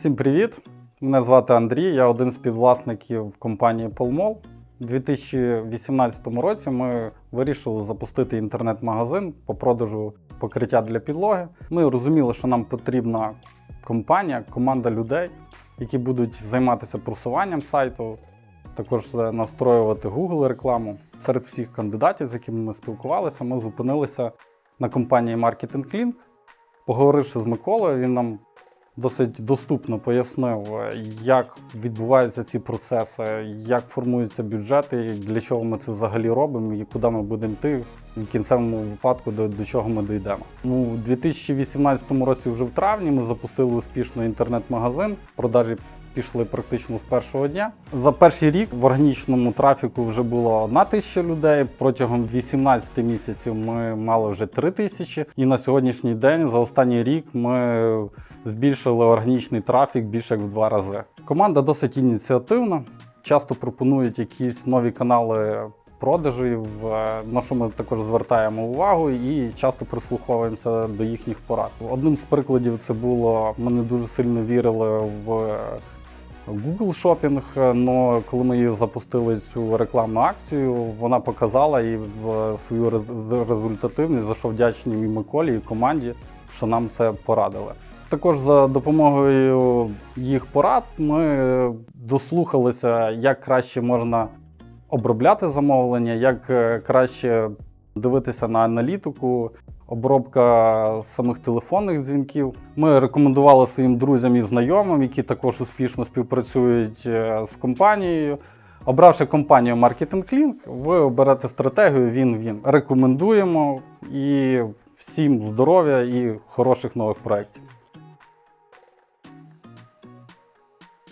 Всім привіт! Мене звати Андрій, я один з співвласників компанії Polmol. У 2018 році ми вирішили запустити інтернет-магазин по продажу покриття для підлоги. Ми розуміли, що нам потрібна компанія, команда людей, які будуть займатися просуванням сайту, також настроювати Google рекламу. Серед всіх кандидатів, з якими ми спілкувалися, ми зупинилися на компанії Marketing Link. Поговоривши з Миколою, він нам досить доступно пояснив, як відбуваються ці процеси, як формуються бюджети, для чого ми це взагалі робимо, і куди ми будемо йти в кінцевому випадку, до, до чого ми дійдемо. Ну, у 2018 році, вже в травні, ми запустили успішно інтернет-магазин. Продажі пішли практично з першого дня. За перший рік в органічному трафіку вже було одна тисяча людей. Протягом 18 місяців ми мали вже 3 тисячі. І на сьогоднішній день, за останній рік, ми збільшили органічний трафік більше як в два рази. Команда досить ініціативна, часто пропонують якісь нові канали. Продажів, е, на що ми також звертаємо увагу і часто прислуховуємося до їхніх порад. Одним з прикладів це було, ми не дуже сильно вірили в Google Shopping, але коли ми її запустили цю рекламну акцію, вона показала і в свою результативність, за що вдячні і Миколі, і команді, що нам це порадили. Також за допомогою їх порад ми дослухалися, як краще можна обробляти замовлення, як е, краще дивитися на аналітику, обробка самих телефонних дзвінків. Ми рекомендували своїм друзям і знайомим, які також успішно співпрацюють е, з компанією. Обравши компанію Marketing Link, ви оберете стратегію він-він. Рекомендуємо і всім здоров'я і хороших нових проєктів.